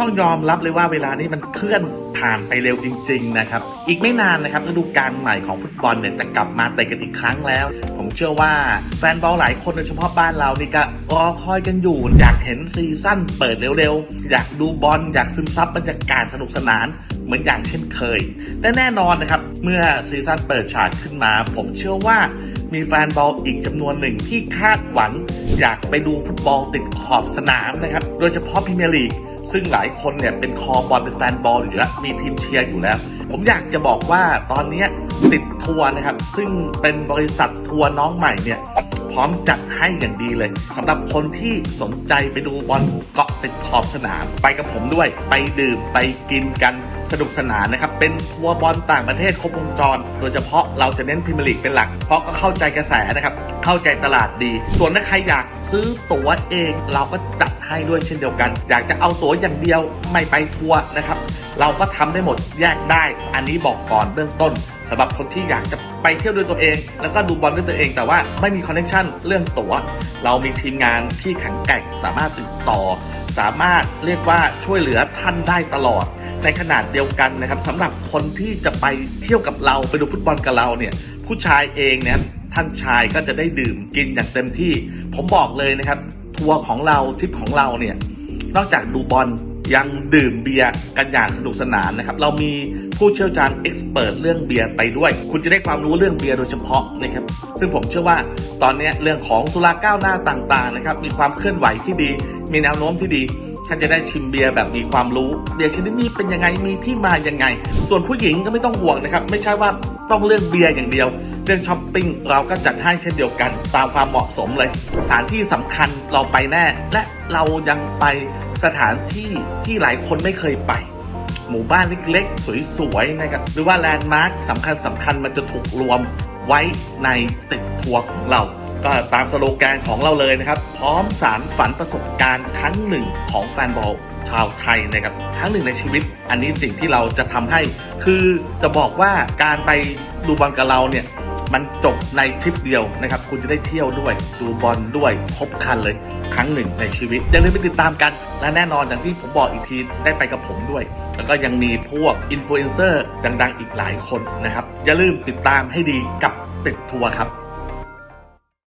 ต้องยอมรับเลยว่าเวลานี้มันเคลื่อนผ่านไปเร็วจริง ๆ นะครับ อีกไม่นานนะครับฤดูกาลใหม่ของฟุตบอลเนี่ยจะกลับมาเตะกันอีกครั้งแล้ว ผมเชื่อว่าแฟนบอลหลายคนโดยเฉพาะบ้านเรานี่ก็รอคอยกันอยู่ อยากเห็นซีซั่นเปิดเร็วๆ อยากดูบอลอยากซึมซับบรรยากาศสนุกสนานเหมือนอย่างเช่นเคย และแน่นอนนะครับ เมื่อซีซั่นเปิดฉากขึ้นมา ผมเชื่อว่ามีแฟนบอลอีกจำนวนหนึ่งที่คาดหวัง อยากไปดูฟุตบอลติดขอบสนามนะครับ โดยเฉพาะพรีเมียร์ลีก ซึ่งหลายคนเนี่ยเป็นคอบอลเป็นแฟนบอลอยู่แล้วมีทีมเชียร์อยู่แล้ว ผมอยากจะบอกว่าตอนนี้ติดทัวร์นะครับ ซึ่งเป็นบริษัททัวร์น้องใหม่เนี่ยพร้อมจัดให้อย่างดีเลยสำหรับคนที่สนใจไปดูบอลเกาะติดขอบสนาม ไปกับผมด้วย ไปดื่มไปกินกัน สนุกสนานนะครับ เป็นทัวร์บอลต่างประเทศครบวงจร โดยเฉพาะเราจะเน้นพรีเมียร์ลีกเป็นหลัก เพราะก็เข้าใจกระแสนะครับ เข้าใจตลาดดี ส่วนถ้าใครอยากซื้อตั๋วเองเราก็จัดให้ด้วยเช่นเดียวกัน อยากจะเอาตั๋วอย่างเดียวไม่ไปทัวร์นะครับเราก็ทำได้หมดแยกได้ อันนี้บอกก่อนเบื้องต้นสำหรับคนที่อยากจะไปเที่ยวด้วยตัวเอง แล้วก็ดูบอลด้วยตัวเอง แต่ว่าไม่มีคอนเนคชั่นเรื่องตั๋ว เรามีทีมงานที่แข็งแกร่งสามารถติดต่อ สามารถเรียกว่าช่วยเหลือท่านได้ตลอด ในขนาดเดียวกันนะครับสำหรับคนที่จะไปเที่ยวกับเราไปดูฟุตบอลกับเราเนี่ยผู้ชายเองเนี่ยท่านชายก็จะได้ดื่มกินอย่างเต็มที่ ผมบอกเลยนะครับ ทัวร์ของเราทริปของเราเนี่ยนอกจากดูบอลยังดื่มเบียร์กันอย่างสนุกสนานนะครับ เรามีผู้เชี่ยวชาญเอ็กซ์เพรสเรื่องเบียร์ไปด้วย คุณจะได้ความรู้เรื่องเบียร์โดยเฉพาะนะครับ ซึ่งผมเชื่อว่าตอนนี้เรื่องของสุราก้าวหน้าต่างๆนะครับ มีความเคลื่อนไหวที่ดี มีแนวโน้มที่ดี ท่านจะได้ชิมเบียร์แบบมีความรู้ เบียร์ชนิดนี้เป็นยังไงมีที่มายังไง ส่วนผู้หญิงก็ไม่ต้องห่วงนะครับ ไม่ใช่ว่าต้องเรื่องเบียร์อย่างเดียว เรื่องช้อปปิ้งเราก็จัดให้เช่นเดียวกัน ตามความเหมาะสมเลยสถานที่สำคัญเราไปแน่ และเรายังไปสถานที่ที่หลายคนไม่เคยไป หมู่บ้านเล็กๆ สวยๆนะครับหรือว่าแลนด์มาร์คสำคัญสำคัญมันจะถูกรวมไว้ในติดทัวร์ของเรา ก็ตามสโลแกนของเราเลยนะครับ พร้อมสารฝันประสบการณ์ครั้งหนึ่งของแฟนบอลชาวไทยนะครับครั้งหนึ่งในชีวิต อันนี้สิ่งที่เราจะทำให้ คือจะบอกว่าการไปดูบอลกับเราเนี่ยมันจบในทริปเดียวนะครับ คุณจะได้เที่ยวด้วย ดูบอลด้วยครบครันเลย ครั้งหนึ่งในชีวิต อย่าลืมไปติดตามกัน และแน่นอนอย่างที่ผมบอกอีกทีได้ไปกับผมด้วย แล้วก็ยังมีพวกอินฟลูเอนเซอร์ดัง ๆ อีกหลายคนนะครับ อย่าลืมติดตามให้ดีกับติดทัวร์ครับ